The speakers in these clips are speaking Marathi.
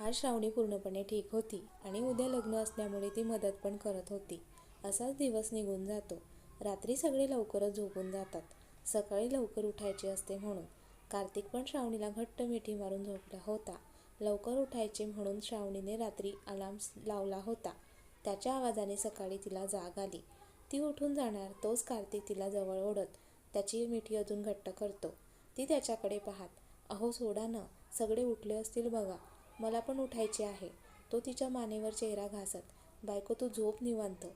आज श्रावणी पूर्णपणे ठीक होती आणि उद्या लग्न असल्यामुळे ती मदत पण करत होती. असाच दिवस निघून जातो. रात्री सगळे लवकरच झोपून जातात. सकाळी लवकर उठायचे असते म्हणून. कार्तिक पण श्रावणीला घट्ट मिठी मारून झोपला होता. लवकर उठायचे म्हणून श्रावणीने रात्री अलार्म लावला होता. त्याच्या आवाजाने सकाळी तिला जाग आली. ती उठून जाणार तोच कार्तिक तिला जवळ ओढत त्याची मिठी अजून घट्ट करतो. ती त्याच्याकडे पाहत अहो सोडा ना. सगळे उठले असतील बघा. मला पण उठायचे आहे. तो तिच्या मानेवर चेहरा घासत बायको तू झोप निवांत.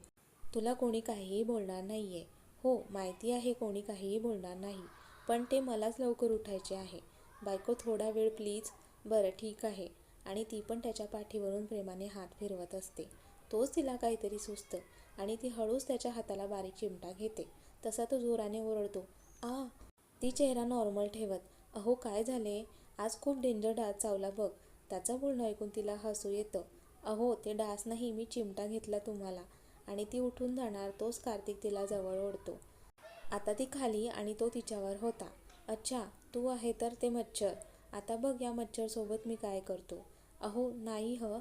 तुला कोणी काहीही बोलणार नाही आहे हो माहिती आहे कोणी काहीही बोलणार नाही पण ते मलाच लवकर उठायचे आहे. बायको थोडा वेळ प्लीज. बरं ठीक आहे. आणि ती पण त्याच्या पाठीवरून प्रेमाने हात फिरवत असते. तोच तिला काहीतरी सुचतं आणि ती हळूच त्याच्या हाताला बारीक चिमटा घेते. तसा तो जोराने ओरडतो आ ती चेहरा नॉर्मल ठेवत. अहो काय झाले? आज खूप डेंजर डास चावला बघ. त्याचं बोलणं ऐकून तिला हसू येतं. अहो ते डास नाही मी चिमटा घेतला तुम्हाला. आणि ती उठून जाणार तोच कार्तिक तिला जवळ ओढतो. आता ती खाली आणि तो तिच्यावर होता. अच्छा तू आहे तर ते मच्छर. आता बघ या मच्छरसोबत मी काय करतो. अहो नाही ह.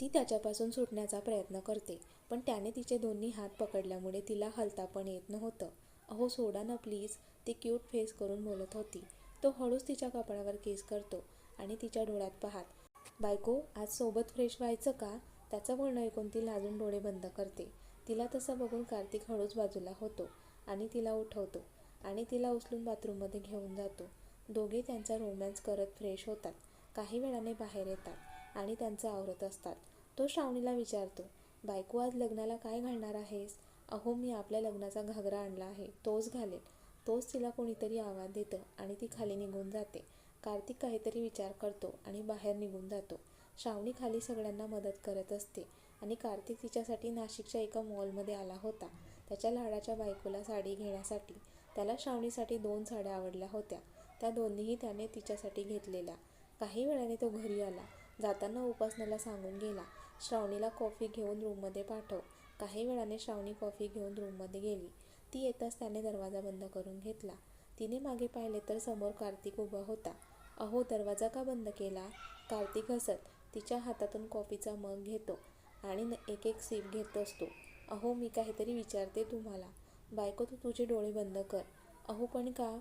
ती त्याच्यापासून सुटण्याचा प्रयत्न करते पण त्याने तिचे दोन्ही हात पकडल्यामुळे तिला हलता पण येत नव्हतं. अहो सोडा ना प्लीज. ती क्यूट फेस करून बोलत होती. तो हळूच तिच्या कपाळावर केस करतो. आणि तिच्या डोळ्यात पाहात बायको आज सोबत फ्रेश व्हायचं का? त्याचं बोलणं ऐकून ती लाजून डोळे बंद करते. तिला तसं बघून कार्तिक हळूच बाजूला होतो आणि तिला उठवतो आणि तिला उचलून बाथरूममध्ये घेऊन जातो. दोघे त्यांचा रोमॅन्स करत फ्रेश होतात. काही वेळाने बाहेर येतात आणि त्यांचं आवरत असतात. तो श्रावणीला विचारतो बायको आज लग्नाला काय घालणार आहेस? अहो मी आपल्या लग्नाचा घागरा आणला आहे तोच घालेल तोच तिला कोणीतरी आवाज देतं आणि ती खाली निघून जाते. कार्तिक काहीतरी विचार करतो आणि बाहेर निघून जातो. श्रावणी खाली सगळ्यांना मदत करत असते आणि कार्तिक तिच्यासाठी नाशिकच्या एका मॉलमध्ये आला होता. त्याच्या लाडाच्या बायकोला साडी घेण्यासाठी. त्याला श्रावणीसाठी दोन साड्या आवडल्या होत्या. त्या दोन्हीही त्याने तिच्यासाठी घेतलेल्या. काही वेळाने तो घरी आला. जाताना उपासनाला सांगून गेला श्रावणीला कॉफी घेऊन रूममध्ये पाठव. काही वेळाने श्रावणी कॉफी घेऊन रूममध्ये गेली. ती येताच त्याने दरवाजा बंद करून घेतला. तिने मागे पाहिले तर समोर कार्तिक उभा होता. अहो दरवाजा का बंद केला? कार्तिक हसत तिच्या हातातून कॉफीचा मग घेतो आणि एक एक सीप घेत असतो अहो मी काहीतरी विचारते तुम्हाला. बायको तू तुझे डोळे बंद कर. अहो पण का?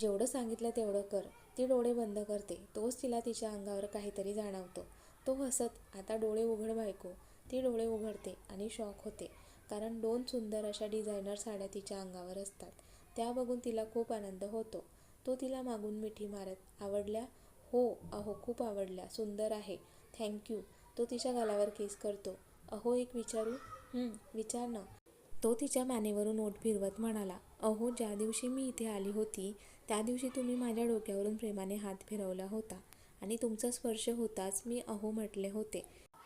जेवढं सांगितलं तेवढं कर. ती डोळे बंद करते. तोच तिला तिच्या अंगावर काहीतरी जाणवतो. तो हसत आता डोळे उघड बायको. ती डोळे उघडते आणि शॉक होते. कारण दोन सुंदर अशा डिझायनर साड्या तिच्या अंगावर असतात. त्या बघून तिला खूप आनंद होतो. तो तिला मागून मिठी मारत आवडल्या? हो अहो खूप आवडल्या. सुंदर आहे. थँक्यू तो तिच्या गालावर केस करतो. अहो एक विचारू? विचार ना. तो तिच्या मानेवरून ओठ फिरवत म्हणाला अहो ज्या दिवशी मी इथे आली होती त्या दिवशी तुम्ही माझ्या डोक्यावरून प्रेमाने हात फिरवला होता आणि तुमचा स्पर्श होताच मी अहो म्हटले होते.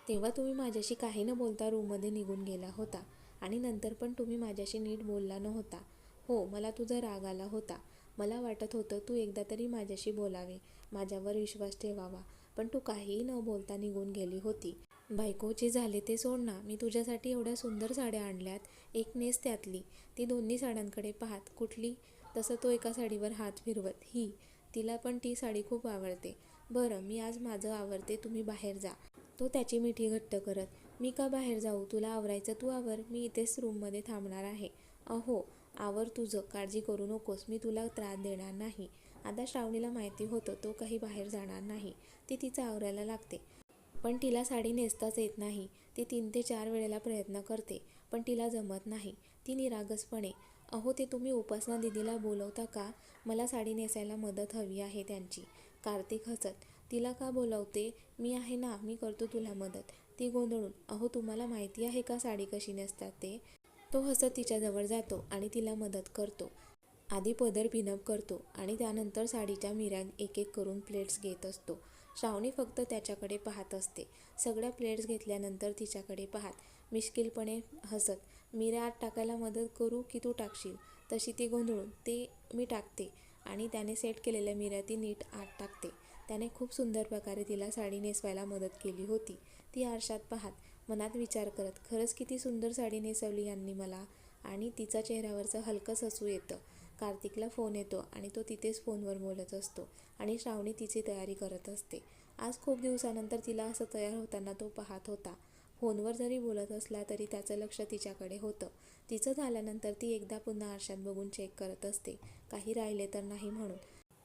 तेव्हा तुम्ही माझ्याशी काही न बोलता रूममध्ये निघून गेला होता आणि नंतर पण तुम्ही माझ्याशी नीट बोलला नव्हता. हो मला तुझा राग आला होता. मला वाटत होतं तू एकदा तरी माझ्याशी बोलावे माझ्यावर विश्वास ठेवावा पण तू काहीही न बोलता निघून गेली होती. बायको जे झाले ते सोड ना मी तुझ्यासाठी एवढ्या सुंदर साड्या आणल्यात एक नेस त्यातली. ती दोन्ही साड्यांकडे पाहत कुठली? तसं तो एका साडीवर हात फिरवत ही. तिला पण ती साडी खूप आवडते. बरं मी आज माझं आवडते तुम्ही बाहेर जा. तो त्याची मिठी घट्ट करत मी का बाहेर जाऊ? तुला आवरायचं तू आवर मी इथेच रूममध्ये थांबणार आहे. अहो आवर तुझं काळजी करू नकोस मी तुला त्रास देणार नाही. आता श्रावणीला माहिती होतं तो काही बाहेर जाणार नाही. ती तिचं आवरायला लागते. पण तिला साडी नेसताच येत नाही. ती तीन ते चार वेळेला प्रयत्न करते पण तिला जमत नाही. ती निरागसपणे अहो ते तुम्ही उपासना दिदीला बोलवता का? मला साडी नेसायला मदत हवी आहे त्यांची. कार्तिक हसत तिला का बोलवते? मी आहे ना मी करतो तुला मदत. ती गोंधळून अहो तुम्हाला माहिती आहे का साडी कशी नेसतात ते? तो हसत तिच्याजवळ जातो आणि तिला मदत करतो. आधी पदर पिनअप करतो आणि त्यानंतर साडीच्या मिऱ्या एक एक करून प्लेट्स घेत असतो. श्रावणी फक्त त्याच्याकडे पाहत असते. सगळ्या प्लेट्स घेतल्यानंतर तिच्याकडे पाहत मिश्किलपणे हसत. मिऱ्या आत टाकायला मदत करू की तू टाकशील तशी ती गोंधळून ते मी टाकते आणि त्याने सेट केलेल्या मिऱ्या ती नीट आत टाकते. त्याने खूप सुंदर प्रकारे तिला साडी नेसवायला मदत केली होती. ती आरशात पाहत मनात विचार करत खरंच किती सुंदर साडी नेसवली यांनी मला. आणि तिचा चेहऱ्यावरचं हलकंच हसू येतं. कार्तिकला फोन येतो आणि तो तिथेच फोनवर बोलत असतो आणि श्रावणी तिची तयारी करत असते. आज खूप दिवसानंतर तिला असं तयार होताना तो पाहत होता. फोनवर जरी बोलत असला तरी त्याचं लक्ष तिच्याकडे होतं. तिचं झाल्यानंतर ती एकदा पुन्हा आरशात बघून चेक करत असते. काही राहिले तर नाही म्हणून.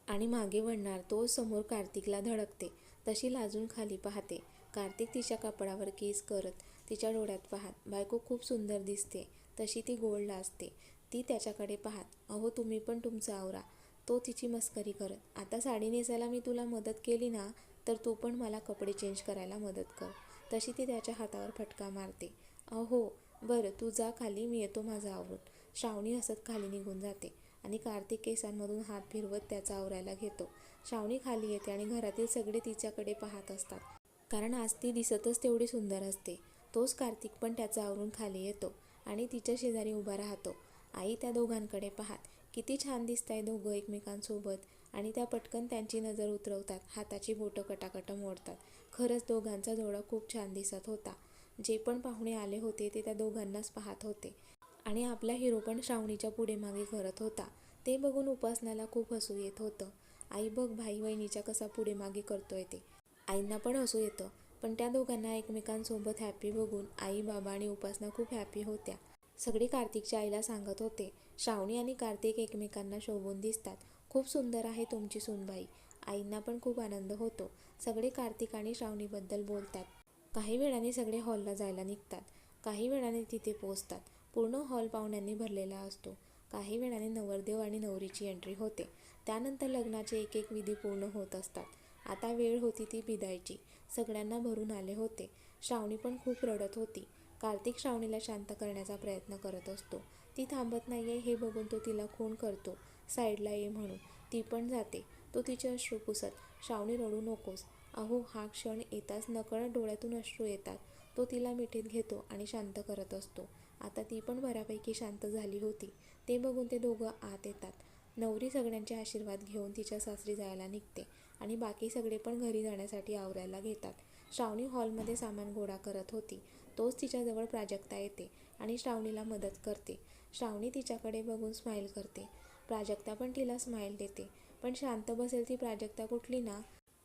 आणि मागे वळणार तो समोर कार्तिकला धडकते. तशी लाजून खाली पाहते. कार्तिक तिच्या कापडावर केस करत तिच्या डोळ्यात पाहत बायको खूप सुंदर दिसते तशी ती गोल्ड असते ती त्याच्याकडे पाहत अहो तुम्ही पण तुमचा आवरा तो तिची मस्करी करत आता साडी नेसायला मी तुला मदत केली ना तर तू पण मला कपडे चेंज करायला मदत कर तशी ती त्याच्या हातावर फटका मारते अहो बरं तू जा खाली मी येतो माझं आवरून श्रावणी हसत खाली निघून जाते आणि कार्तिक केसांमधून हात फिरवत त्याचा आवरायला घेतो श्रावणी खाली येते आणि घरातील सगळे तिच्याकडे पाहत असतात कारण आज ती दिसतच तेवढी सुंदर असते. तोच कार्तिक पण त्याचं आवरून खाली येतो आणि तिच्या शेजारी उभा राहतो. आई त्या दोघांकडे पाहात किती छान दिसताय दोघं एकमेकांसोबत. आणि त्या पटकन त्यांची नजर उतरवतात हाताची बोटं कटाकट मोडतात. खरंच दोघांचा जोडा खूप छान दिसत होता. जे पण पाहुणे आले होते ते त्या दोघांनाच पाहत होते. आणि आपला हिरो पण श्रावणीच्या पुढे मागे करत होता. ते बघून उपासनाला खूप हसू येत होतं. आई बघ भाई बहिणीच्या कसा पुढे मागे करतोय ते. आईंना पण हसू येतं. पण त्या दोघांना एकमेकांसोबत हॅपी बघून आई बाबा आणि उपासना खूप हॅपी होत्या. सगळे कार्तिकच्या आईला सांगत होते श्रावणी आणि कार्तिक एकमेकांना शोभून दिसतात. खूप सुंदर आहे तुमची सुनबाई. आईंना पण खूप आनंद होतो. सगळे कार्तिक आणि श्रावणीबद्दल बोलतात. काही वेळाने सगळे हॉलला जायला निघतात. काही वेळाने तिथे पोचतात पूर्ण हॉल पाहुण्यांनी भरलेला असतो. काही वेळाने नवरदेव आणि नवरीची एंट्री होते. त्यानंतर लग्नाचे एक एक विधी पूर्ण होत असतात. आता वेळ होती ती भिदायची सगळ्यांना भरून आले होते. श्रावणी पण खूप रडत होती. कार्तिक श्रावणीला शांत करण्याचा प्रयत्न करत असतो. ती थांबत नाहीये हे बघून तो तिला खून करतो. साईडला ये म्हणून. ती पण जाते. तो तिचे अश्रू पुसत. श्रावणी रडू नकोस. अहो हा क्षण येताच नकळत डोळ्यातून अश्रू येतात. तो तिला मिठीत घेतो आणि शांत करत असतो. आता ती पण बऱ्यापैकी शांत झाली होती. ते बघून ते दोघं आत येतात. नवरी सगळ्यांचे आशीर्वाद घेऊन तिच्या सासरी जायला निघते. आणि बाकी सगळे पण घरी जाण्यासाठी आवरायला घेतात. श्रावणी हॉलमध्ये सामान गोळा करत होती. तोच तिच्याजवळ प्राजक्ता येते आणि श्रावणीला मदत करते. श्रावणी तिच्याकडे बघून स्माईल करते. प्राजक्ता पण तिला स्माईल देते. पण शांत बसेल ती प्राजक्ता कुठली ना?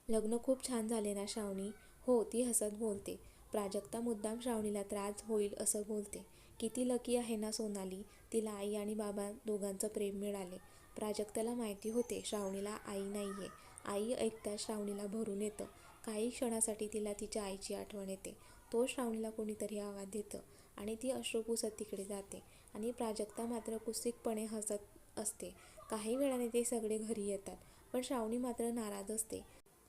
लग्न खूप छान झाले ना श्रावणी? हो ती हसत बोलते. प्राजक्ता मुद्दाम श्रावणीला त्रास होईल असं बोलते. किती लकी आहे ना सोनाली? तिला आई आणि बाबा दोघांचं प्रेम मिळाले. प्राजक्ताला माहिती होते श्रावणीला आई नाही आहे आई ऐकता श्रावणीला भरून येतं. काही क्षणासाठी तिला तिच्या आईची आठवण येते. तो श्रावणीला कोणीतरी आवाज देतं आणि ती अश्रू पुसत तिकडे जाते आणि प्राजक्ता मात्र कुसिकपणे हसत असते. काही वेळाने ते सगळे घरी येतात पण श्रावणी मात्र नाराज असते.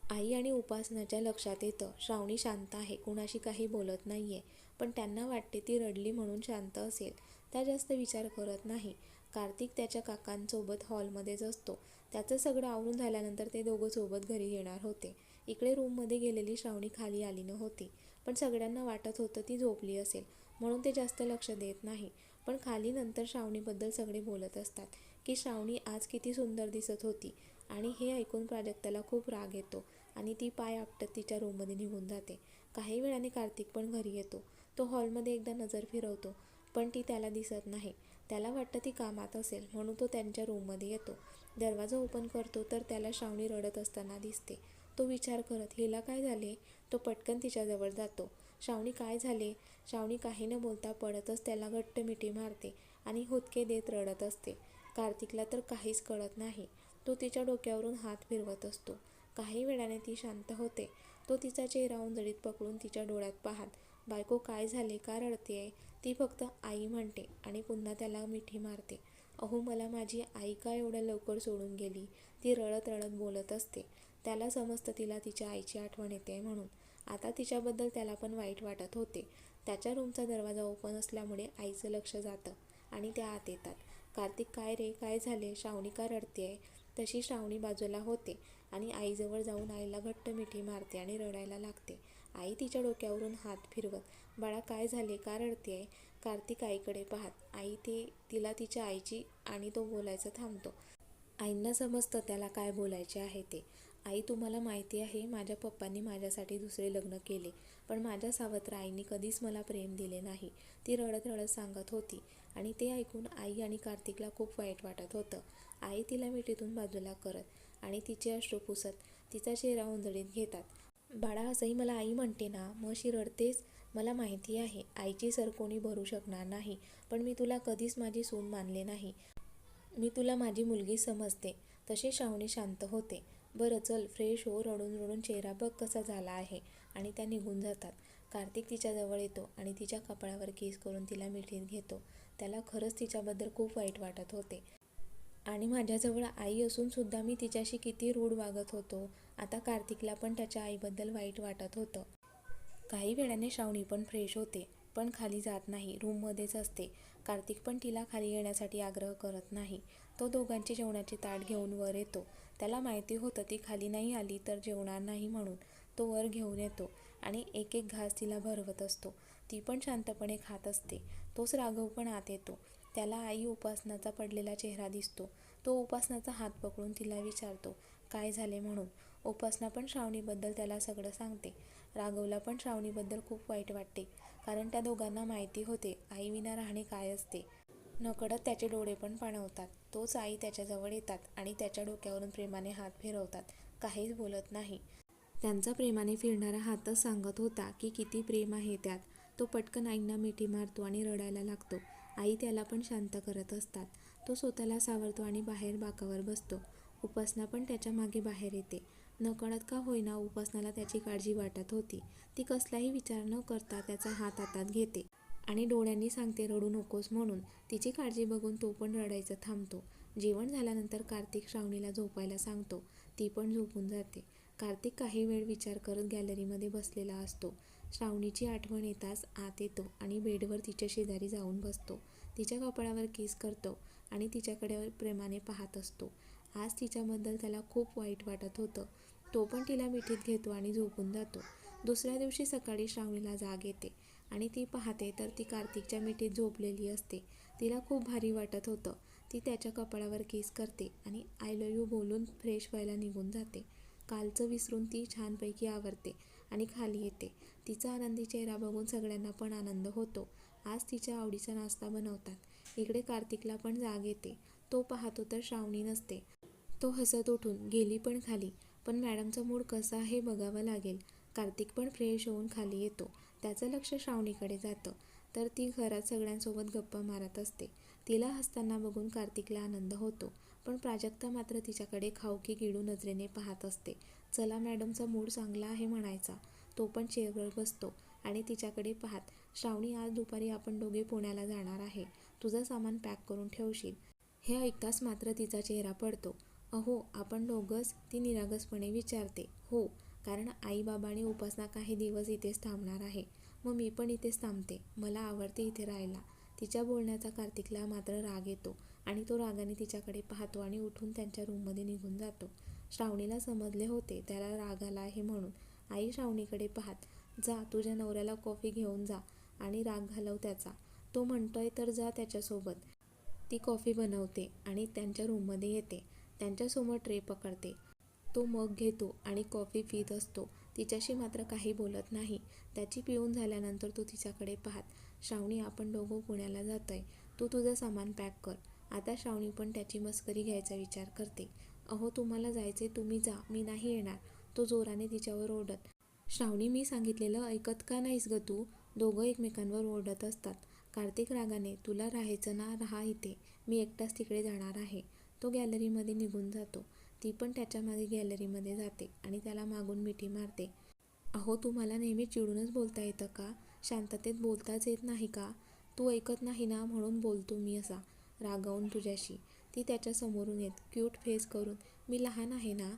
आई आणि उपासनाच्या लक्षात येतं श्रावणी शांत आहे कुणाशी काही बोलत नाहीये पण त्यांना वाटते ती रडली म्हणून शांत असेल. त्या जास्त विचार करत नाही. कार्तिक त्याच्या काकांसोबत हॉलमध्येच असतो. त्याचं सगळं आवरून झाल्यानंतर ते दोघं सोबत घरी येणार होते. इकडे रूममध्ये गेलेली श्रावणी खाली आली नव्हती पण सगळ्यांना वाटत होतं ती झोपली असेल म्हणून ते जास्त लक्ष देत नाही. पण खाली नंतर श्रावणीबद्दल सगळे बोलत असतात की श्रावणी आज किती सुंदर दिसत होती आणि हे ऐकून प्राजक्ताला खूप राग येतो आणि ती पाय आपटत तिच्या रूममध्ये निघून जाते. काही वेळाने कार्तिक पण घरी येतो. तो हॉलमध्ये एकदा नजर फिरवतो पण ती त्याला दिसत नाही. त्याला वाटतं ती कामात असेल म्हणून तो त्यांच्या रूममध्ये येतो. दरवाजा ओपन करतो तर त्याला श्रावणी रडत असताना दिसते. तो विचार करत हिला काय झाले? तो पटकन तिच्याजवळ जातो. श्रावणी काय झाले? श्रावणी काही न बोलता पडतच त्याला घट्ट मिठी मारते आणि हुतके देत रडत असते. कार्तिकला तर काहीच कळत नाही. तो तिच्या डोक्यावरून हात फिरवत असतो. काही वेळाने ती शांत होते. तो तिचा चेहरा उंजळीत पकडून तिच्या डोळ्यात पाहत बायको काय झाले? का रडतेय? ती फक्त आई म्हणते आणि पुन्हा त्याला मिठी मारते. अहो मला माझी आई का एवढ्या लवकर सोडून गेली? ती रडत रडत बोलत असते. त्याला समजतं तिला तिच्या आईची आठवण येते म्हणून. आता तिच्याबद्दल त्याला पण वाईट वाटत होते. त्याच्या रूमचा दरवाजा ओपन असल्यामुळे आईचं लक्ष जातं आणि त्या आत येतात. कार्तिक काय रे? काय झाले? श्रावणी का रडतेय? तशी श्रावणी बाजूला होते आणि आईजवळ जाऊन आईला घट्ट मिठी मारते आणि रडायला लागते. आई तिच्या डोक्यावरून हात फिरवत बाळा काय झाले? का रडते आहे कार्तिक आईकडे पाहत आई ते तिला तिच्या आईची आणि तो बोलायचं थांबतो. आईंना समजतं त्याला काय बोलायचे आहे ते. आई तुम्हाला माहिती आहे माझ्या पप्पांनी माझ्यासाठी दुसरे लग्न केले पण माझ्या सावत्र आईने कधीच मला प्रेम दिले नाही. ती रडत रडत सांगत होती आणि ते ऐकून आई आणि कार्तिकला खूप वाईट वाटत होतं. आई तिला मिठीतून बाजूला करत आणि तिचे अश्रू पुसत तिचा चेहरा उंजळीत घेतात. बाळा असंही मला आई म्हणते ना मग शी रडतेस मला माहिती आहे आईची सर कोणी भरू शकणार नाही पण मी तुला कधीच माझी सून मानले नाही. मी तुला माझी मुलगी समजते तसे श्रावणी शांत होते. बरं चल फ्रेश हो रडून रडून चेहरा बघ कसा झाला आहे. आणि त्या निघून जातात. कार्तिक तिच्याजवळ येतो आणि तिच्या कपाळावर केस करून तिला मिठीत घेतो. त्याला खरंच तिच्याबद्दल खूप वाईट वाटत होते. आणि माझ्याजवळ आई असून सुद्धा मी तिच्याशी किती रूढ वागत होतो आता कार्तिकला पण त्याच्या आईबद्दल वाईट वाटत होतं. काही वेळाने श्रावणी पण फ्रेश होते पण खाली जात नाही रूममध्येच असते. कार्तिक पण तिला खाली येण्यासाठी आग्रह करत नाही. तो दोघांची जेवणाची ताट घेऊन वर येतो. त्याला माहिती होतं ती खाली नाही आली तर जेवणार नाही म्हणून तो वर घेऊन येतो आणि एक एक घास तिला भरवत असतो. ती पण शांतपणे खात असते. तोच राघव पण आत येतो. त्याला आई उपासनाचा पडलेला चेहरा दिसतो. तो उपासनाचा हात पकडून तिला विचारतो काय झाले म्हणून? उपासना पण श्रावणीबद्दल त्याला सगळं सांगते. राघवला पण श्रावणीबद्दल खूप वाईट वाटते कारण त्या दोघांना माहिती होते आईविना राहणे काय असते. नकळत त्याचे डोळे पण पाणवतात. तोच आई त्याच्याजवळ येतात आणि त्याच्या डोक्यावरून प्रेमाने हात फिरवतात. काहीच बोलत नाही. त्यांचा प्रेमाने फिरणारा हातच सांगत होता की किती प्रेम आहे त्यात. तो पटकन आईंना मिठी मारतो आणि रडायला लागतो. आई त्याला पण शांत करत असतात. तो स्वतःला सावरतो आणि बाहेर बाकावर बसतो. उपासना पण त्याच्यामागे बाहेर येते. नकळत का होईना उपासनाला त्याची काळजी वाटत होती. ती कसलाही विचार न करता त्याचा हात हातात घेते. आणि डोळ्यांनी सांगते रडू नकोस म्हणून. तिची काळजी बघून तो पण रडायचं थांबतो. जेवण झाल्यानंतर कार्तिक श्रावणीला झोपायला सांगतो. ती पण झोपून जाते. कार्तिक काही वेळ विचार करत गॅलरीमध्ये बसलेला असतो. श्रावणीची आठवण येताच आत येतो आणि बेडवर तिच्या शेजारी जाऊन बसतो. तिच्या कपाळावर केस करतो आणि तिच्याकडे प्रेमाने पाहत असतो. आज तिच्याबद्दल त्याला खूप वाईट वाटत होतं. तो पण तिला मिठीत घेतो आणि झोपून जातो. दुसऱ्या दिवशी सकाळी श्रावणीला जाग येते आणि ती पाहते तर ती कार्तिकच्या मिठीत झोपलेली असते. तिला खूप भारी वाटत होतं. ती त्याच्या कपाळावर केस करते आणि आय लव यू बोलून फ्रेश व्हायला निघून जाते. कालचं विसरून ती छानपैकी आवरते. आणि खाली येते. तिचा आनंदी चेहरा बघून सगळ्यांना पण आनंद होतो. आज तिच्या आवडीचा नाश्ता बनवतात. इकडे कार्तिकला पण जाग येते. तो पाहतो तर श्रावणी नसते. तो हसत उठून गेली पण खाली. पण मॅडमचा मूड कसा आहे बघावं लागेल. कार्तिक पण फ्रेश होऊन खाली येतो. त्याचं लक्ष श्रावणीकडे जातं. तर ती घरात सगळ्यांसोबत गप्पा मारत असते. तिला हसताना बघून कार्तिकला आनंद होतो. पण प्राजक्ता मात्र तिच्याकडे खाऊकी गिळू नजरेने पाहत असते. चला मॅडमचा मूड चांगला आहे म्हणायचा. तो पण चेअरवर बसतो आणि तिच्याकडे पाहत श्रावणी आज दुपारी आपण दोघे पुण्याला जाणार आहे. तुझं सामान पॅक करून ठेवशील. हे ऐकताच मात्र तिचा चेहरा पडतो. अहो आपण दोघंच? ती निरागसपणे विचारते. हो कारण आई आणि उपासना काही दिवस इथेच थांबणार आहे. मग मी पण इथेच थांबते. मला आवडते इथे राहायला. तिच्या बोलण्याचा कार्तिकला मात्र राग येतो आणि तो रागाने तिच्याकडे पाहतो आणि उठून त्यांच्या रूममध्ये निघून जातो. श्रावणीला समजले होते त्याला राग आला आहे म्हणून. आई श्रावणीकडे पाहत जा तुझ्या नवऱ्याला कॉफी घेऊन जा आणि राग घालव त्याचा. तो म्हणतोय तर जा त्याच्यासोबत. ती कॉफी बनवते आणि त्यांच्या रूममध्ये येते. त्यांच्यासमोर ट्रे पकडते. तो मग घेतो आणि कॉफी पित असतो. तिच्याशी मात्र काही बोलत नाही. त्याची पिऊन झाल्यानंतर तो तिच्याकडे पाहत श्रावणी आपण दोघं पुण्याला जातोय. तू तुझं सामान पॅक कर. आता श्रावणी पण त्याची मस्करी घ्यायचा विचार करते. अहो तुम्हाला जायचे तुम्ही जा मी नाही येणार. तो जोराने तिच्यावर ओढत श्रावणी मी सांगितलेलं ऐकत का नाहीस ग तू? दोघं एकमेकांवर ओरडत असतात. कार्तिक रागाने तुला राहायचं ना राहा इथे. मी एकटाच तिकडे जाणार आहे. तो गॅलरीमध्ये निघून जातो. ती पण त्याच्यामागे गॅलरीमध्ये जाते आणि त्याला मागून मिठी मारते. अहो तुम्हाला नेहमी चिडूनच बोलता येतं का? शांततेत बोलताच येत नाही का? तू ऐकत नाही ना म्हणून बोलतो मी असा रागावून तुझ्याशी. ती त्याच्यासमोरून येत क्यूट फेस करून मी लहान आहे ना?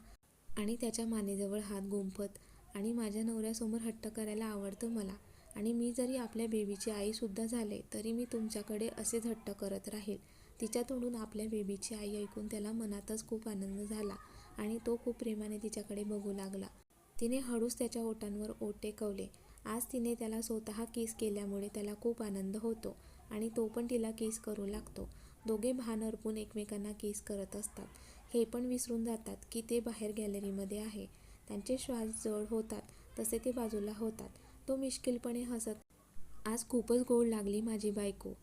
आणि त्याच्या मानेजवळ हात गुंफत आणि माझ्या नवऱ्यासमोर हट्ट करायला आवडतं मला आणि मी जरी आपल्या बेबीची आईसुद्धा झाले तरी मी तुमच्याकडे असेच हट्ट करत राहील. तिच्या तोंडून आपल्या बेबीची आई ऐकून त्याला मनातच खूप आनंद झाला आणि तो खूप प्रेमाने तिच्याकडे बघू लागला. तिने हळूच त्याच्या ओटांवर ओट टेकवले आज तिने त्याला स्वतः किस केल्यामुळे त्याला खूप आनंद होतो आणि तो पण तिला किस करू लागतो. दोघे भान अर्पून एकमेकांना किस करत असतात. हे पण विसरून जातात की ते बाहेर गॅलरीमध्ये आहे. त्यांचे श्वास जड होतात तसे ते बाजूला होतात. तो मिश्किलपणे हसत आज खूपच गोड लागली माझी बायको.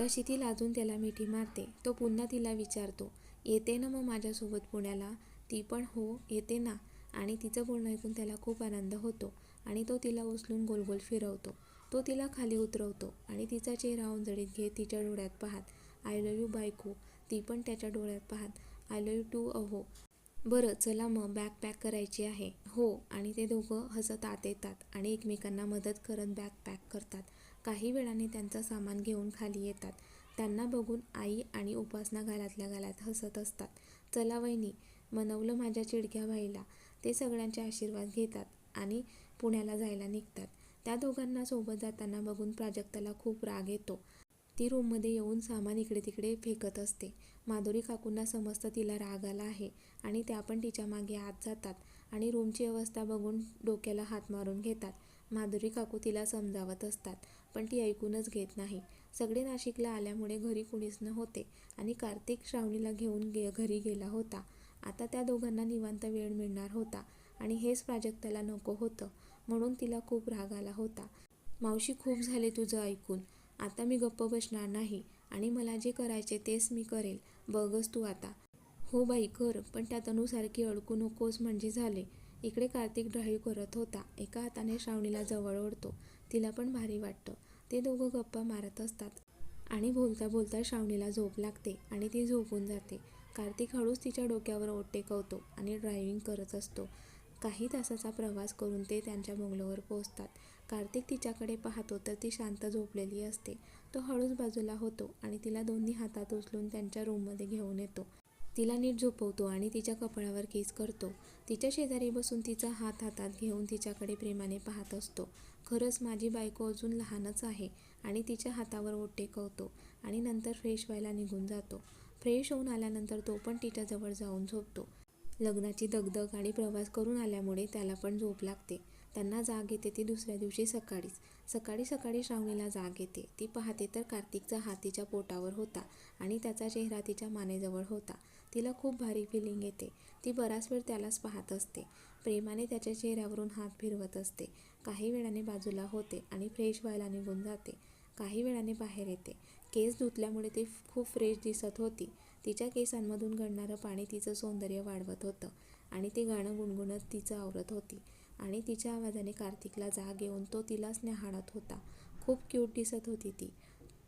तशी ती लाजून त्याला मिठी मारते. तो पुन्हा तिला विचारतो येते ना मग माझ्यासोबत पुण्याला? ती पण हो येते ना. आणि तिचं बोलणं ऐकून त्याला खूप आनंद होतो आणि तो तिला उचलून गोल गोल फिरवतो. तो तिला खाली उतरवतो आणि तिचा चेहरा उंजळीत घेत तिच्या डोळ्यात पाहत आय लव यू बायको. ती पण त्याच्या डोळ्यात पाहत आय लव यू टू अहो. बरं चला मग बॅग पॅक करायची आहे. हो आणि ते दोघं हसत आत येतात आणि एकमेकांना मदत करत बॅग पॅक करतात. काही वेळाने त्यांचं सामान घेऊन खाली येतात. त्यांना बघून आई आणि उपासना घालातल्या घालात हसत असतात. चला वहिनी मनवलं माझ्या चिडक्या भाईला ते सगळ्यांचे आशीर्वाद घेतात आणि पुण्याला जायला निघतात. त्या दोघांना सोबत जाताना बघून प्राजक्ताला खूप राग येतो. ती रूममध्ये येऊन सामान इकडे तिकडे फेकत असते. माधुरी काकूंना समजतं तिला राग आला आहे आणि त्या पण तिच्यामागे आत जातात आणि रूमची अवस्था बघून डोक्याला हात मारून घेतात. माधुरी काकू तिला समजावत असतात पण ती ऐकूनच घेत नाही. सगळे नाशिकला आल्यामुळे घरी कुणीच नव्हते आणि कार्तिक श्रावणीला घेऊन गे घरी गेला होता. आता त्या दोघांना निवांत वेळ मिळणार होता आणि हेच प्राजक्ताला नको होतं म्हणून तिला खूप राग आला होता. मावशी खूप झाले तुझं ऐकून. आता मी गप्प बसणार नाही आणि मला जे करायचे तेच मी करेल. बघच तू आता. हो बाई कर पण त्या तनूसारखी अडकू नकोस म्हणजे झाले. इकडे कार्तिक ड्राईव्ह करत होता. एका हाताने श्रावणीला जवळ ओढतो. तिला पण भारी वाटतं. ते दोघं गप्पा मारत असतात. आणि बोलता बोलता श्रावणीला झोप लागते आणि ती झोपून जाते. कार्तिक हळूच तिच्या डोक्यावर ओट टेकवतो आणि ड्रायव्हिंग करत असतो. काही तासाचा प्रवास करून ते त्यांच्या बंगलोवर पोहोचतात. कार्तिक तिच्याकडे पाहतो तर ती शांत झोपलेली असते. तो हळूच बाजूला होतो आणि तिला दोन्ही हातात उचलून त्यांच्या रूममध्ये घेऊन येतो. तिला नीट झोपवतो आणि तिच्या कपाळावर केस करतो. तिच्या शेजारी बसून तिचा हात हातात घेऊन तिच्याकडे प्रेमाने पाहत असतो. खरंच माझी बायको अजून लहानच आहे आणि तिच्या हातावर ओट टेकवतो आणि नंतर फ्रेश व्हायला निघून जातो. फ्रेश होऊन आल्यानंतर तो पण तिच्याजवळ जाऊन झोपतो. लग्नाची दगदग आणि प्रवास करून आल्यामुळे त्याला पण झोप लागते. त्यांना जाग येते ती दुसऱ्या दिवशी सकाळीच. सकाळी सकाळी श्रावणीला जाग येते. ती पाहते तर कार्तिकचा हात तिच्या पोटावर होता आणि त्याचा चेहरा तिच्या मानेजवळ होता. तिला खूप भारी फिलिंग येते. ती बराच वेळ त्यालाच पाहत असते. प्रेमाने त्याच्या चेहऱ्यावरून हात फिरवत असते. काही वेळाने बाजूला होते आणि फ्रेश व्हायला निघून जाते. काही वेळाने बाहेर येते. केस धुतल्यामुळे ती खूप फ्रेश दिसत होती. तिच्या केसांमधून गळणारं पाणी तिचं सौंदर्य वाढवत होतं आणि ती गाणं गुणगुणत तिचं आवरत होती. आणि तिच्या आवाजाने कार्तिकला जाग येऊन तो तिलाच न्याहाळत होता. खूप क्यूट दिसत होती ती.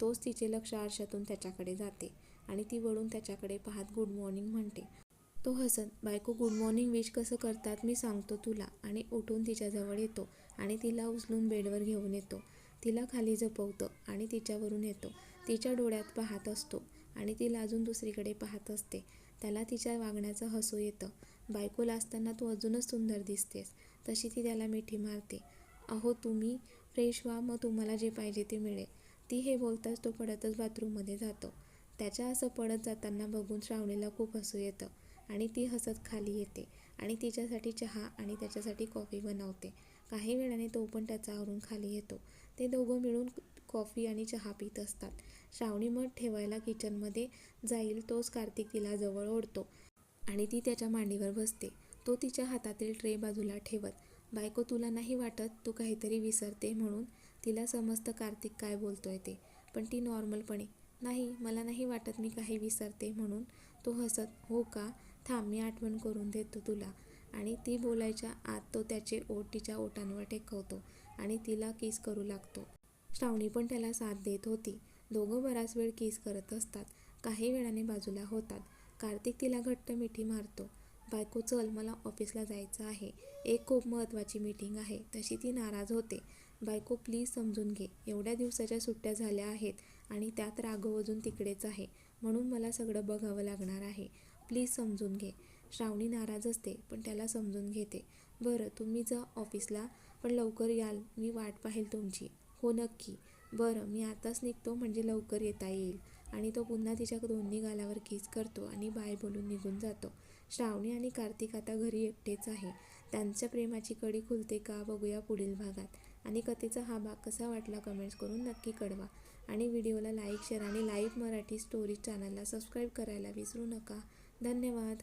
तोच तिचे लक्ष आरशातून त्याच्याकडे जाते आणि ती वळून त्याच्याकडे पाहत गुड मॉर्निंग म्हणते. तो हसत बायको गुड मॉर्निंग विश कसं करतात मी सांगतो तुला. आणि उठून तिच्याजवळ येतो आणि तिला उचलून बेडवर घेऊन येतो. तिला खाली झपवतं आणि तिच्यावरून येतो. तिच्या डोळ्यात पाहत असतो आणि तिला अजून दुसरीकडे पाहत असते. त्याला तिच्या वागण्याचं हसू येतं. बायको असताना तू अजूनच सुंदर दिसतेस. तशी ती त्याला मिठी मारते. अहो तुम्ही फ्रेश व्हा मग तुम्हाला जे पाहिजे ते मिळेल. ती हे बोलताच तो पडतच बाथरूममध्ये जातो. त्याच्या असं पडत जाताना बघून श्रावणीला खूप हसू येतं आणि ती हसत खाली येते आणि तिच्यासाठी चहा आणि त्याच्यासाठी कॉफी बनवते. काही वेळाने तो पण त्याचा आवरून खाली येतो. ते दोघं मिळून कॉफी आणि चहा पित असतात. श्रावणी मध ठेवायला किचनमध्ये जाईल तोच कार्तिक तिला जवळ ओढतो आणि ती त्याच्या मांडीवर बसते. तो तिच्या हातातील ट्रे बाजूला ठेवत बायको तुला नाही वाटत तू काहीतरी विसरते म्हणून तिला समजतं कार्तिक काय बोलतोय ते. पण ती नॉर्मलपणे नाही मला नाही वाटत मी काही विसरते म्हणून तो हसत हो का? थांब मी आठवण करून देतो तुला. आणि ती बोलायच्या आत तो त्याचे ओठ तिच्या ओटांवर टेकवतो आणि तिला किस करू लागतो. श्रावणी पण त्याला साथ देत होती. दोघं बराच वेळ किस करत असतात. काही वेळाने बाजूला होतात. कार्तिक तिला घट्ट मिठी मारतो. बायको चल मला ऑफिसला जायचं आहे. एक खूप महत्त्वाची मीटिंग आहे. तशी ती नाराज होते. बायको प्लीज समजून घे. एवढ्या दिवसाच्या सुट्ट्या झाल्या आहेत आणि त्यात राघव अजून तिकडेच आहे. म्हणून मला सगळं बघावं लागणार आहे. प्लीज समजून घे. श्रावणी नाराज असते पण त्याला समजून घेते. बरं तुम्ही जा ऑफिसला पण लवकर याल. मी वाट पाहेल तुमची. हो नक्की. बरं मी आताच निघतो म्हणजे लवकर येता येईल. आणि तो पुन्हा तिच्या दोन्ही गालावर किस करतो आणि बाय बोलून निघून जातो. श्रावणी आणि कार्तिक आता घरी एकटेच आहे. त्यांच्या प्रेमाची कडी खुलते का बघूया पुढील भागात. आणि कथेचा हा भाग कसा वाटला कमेंट्स करून नक्की कळवा. आणि व्हिडिओला लाईक शेअर आणि लाईव्ह मराठी स्टोरीज चॅनलला सबस्क्राईब करायला विसरू नका. धन्यवाद.